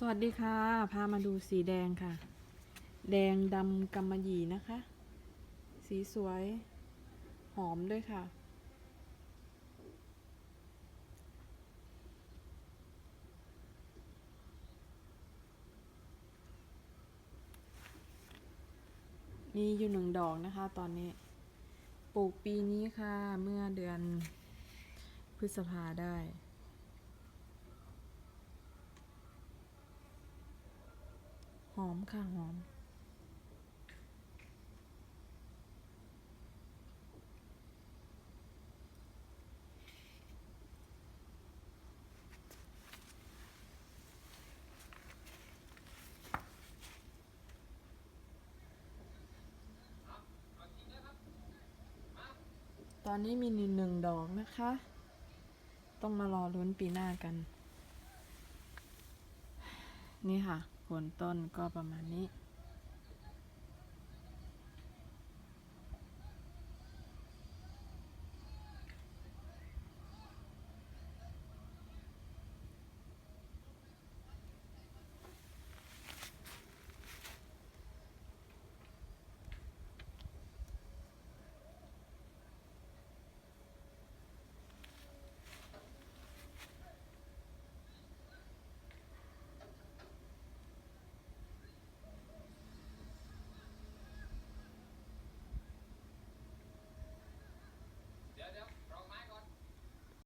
สวัสดีค่ะ พามาดูสีแดงค่ะ แดงดำกำมะหยี่นะคะ สีสวย หอมด้วยค่ะ มีอยู่หนึ่งดอกนะคะตอนนี้ ปลูกปีนี้ค่ะ เมื่อเดือนพฤษภาได้ หอมค่ะหอม ตอนนี้มีหนึ่งดอกนะคะ ต้องมารอลุ้นปีหน้ากัน นี่ค่ะ ผลต้นก็ประมาณนี้